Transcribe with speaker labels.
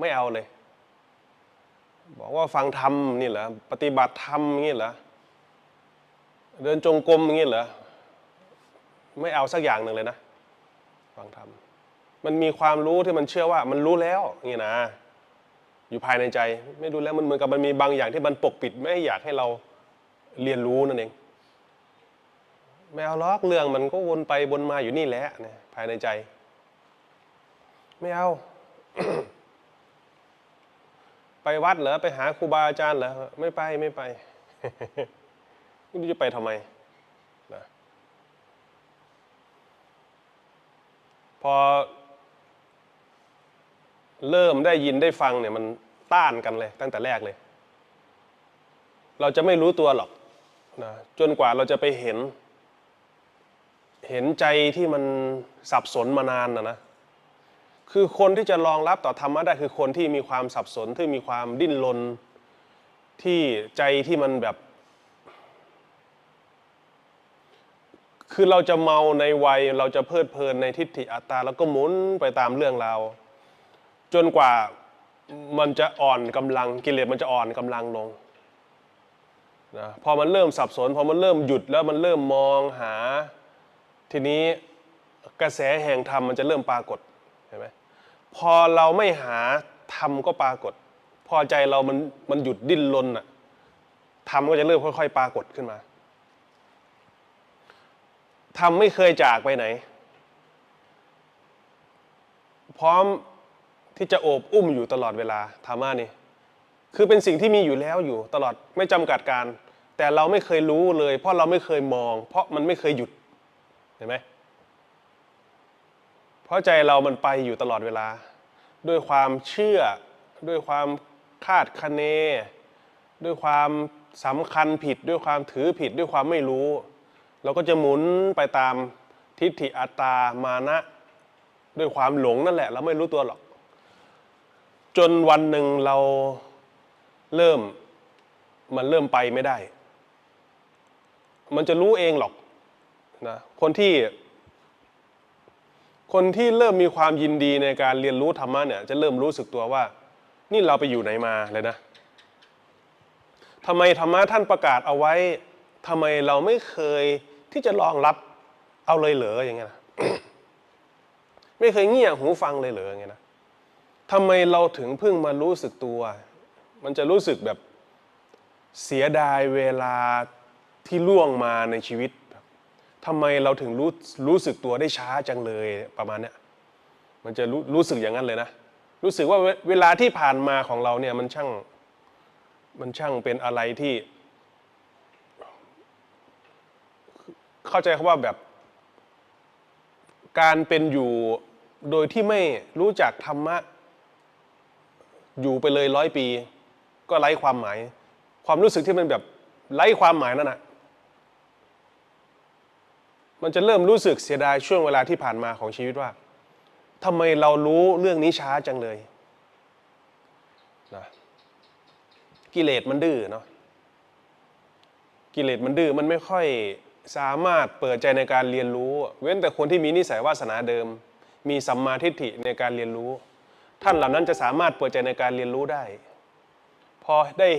Speaker 1: ไม่เอาเลย บอกว่าฟังธรรมนี่เหรอปฏิบัติธรรมนี่เหรอเดินจงกรมนี้เหรอไม่เอาสักอย่างหนึ่งเลยนะฟังธรรมมันมีความรู้ที่มันเชื่อว่ามันรู้แล้วนี่นะ อยู่ภายในใจ ไม่รู้แล้วมันเหมือนกับมันมีบางอย่างที่มันปกปิด ไม่อยากให้เราเรียนรู้นั่นเองไม่เอาล็อกเรื่องมันก็วนไปวนมาอยู่นี่แหละเนี่ยภายในใจ ไม่เอา ไปวัดเหรอไปหาครูบาอาจารย์เหรอไม่ไปไม่ไปไม่รู้จะไปทำไมนะพอ เริ่มได้ยินได้ฟังเนี่ยมันต้านกันเลย ตั้งแต่แรกเลย เราจะไม่รู้ตัวหรอกนะจนกว่าเราจะไปเห็น เห็นใจที่มันสับสนมานานนะนะ คือคนที่จะรองรับต่อธรรมะได้คือคนที่มีความสับสนที่มีความดิ้นรนที่ใจที่มันแบบ คือเราจะเมาในวัย เราจะเพลิดเพลินในทิฏฐิอัตตา แล้วก็หมุนไปตามเรื่องราวจนกว่ามันจะอ่อนกำลังกิเลสมันจะอ่อนกำลังลงนะพอมันเริ่มสับสนพอมันเริ่มหยุดแล้วมันเริ่มมองหา ทีนี้กระแสแห่งธรรมมันจะเริ่มปรากฏ เห็นไหมพอเราไม่หาธรรมก็ปรากฏ พอใจเรามันมันหยุดดิ้นรนอะธรรมก็จะเริ่มค่อย ๆ ปรากฏขึ้นมาธรรมไม่เคยจากไปไหน พร้อมที่จะโอบอุ้มอยู่ตลอดเวลาธรรมะนี่คือเป็นสิ่งที่มีอยู่แล้วอยู่ตลอดไม่จำกัดการ แต่เราไม่เคยรู้เลย เพราะเราไม่เคยมอง เพราะมันไม่เคยหยุดเห็นไหม เพราะใจเรามันไปอยู่ตลอดเวลา ด้วยความเชื่อ ด้วยความคาดคะเน ด้วยความสำคัญผิด ด้วยความถือผิด ด้วยความไม่รู้ เราก็จะหมุนไปตามทิฏฐิอัตตามานะ ด้วยความหลงนั่นแหละ เราไม่รู้ตัวหรอก จนวันหนึ่งเราเริ่มมันเริ่มไปไม่ได้ มันจะรู้เองหรอกนะคนที่ คนที่เริ่มมีความยินดีในการเรียนรู้ธรรมะเนี่ยจะเริ่มรู้สึกตัวว่า นี่เราไปอยู่ไหนมาเลยนะทำไมธรรมะท่านประกาศเอาไว้ทำไมเราไม่เคยที่จะลองรับเอาเลยเหรออย่างเงี้ยนะไม่เคยเงี่ยหูฟังเลยเหรออย่างเงี้ยนะทำไมเราถึงเพิ่งมารู้สึกตัว มันจะรู้สึกแบบเสียดายเวลาที่ล่วงมาในชีวิต ทำไมเราถึงรู้รู้สึกตัวได้ช้าจังเลยประมาณเนี้ยมันจะรู้รู้สึกอย่างนั้นเลยนะ รู้สึกว่าเวเวลาที่ผ่านมาของเราเนี่ยมันช่าง มันช่างเป็นอะไรที่ เข้าใจคำว่าแบบ การเป็นอยู่โดยที่ไม่รู้จักธรรมะ อยู่ไปเลยร้อยปี ก็ไร้ความหมาย ความรู้สึกที่มันแบบไร้ความหมายนั่นนะ มันจะเริ่มรู้สึกเสียดายช่วงเวลาที่ผ่านมาของชีวิตว่าทำไมเรารู้เรื่องนี้ช้าจังเลยนะกิเลสมันดื้อเนาะกิเลสมันดื้อมันไม่ค่อยสามารถเปิดใจในการเรียนรู้ เว้นแต่คนที่มีนิสัยวาสนาเดิม มีสัมมาทิฏฐิในการเรียนรู้ ท่านเหล่านั้นจะสามารถเปิดใจในการเรียนรู้ได้ พอได้เห็น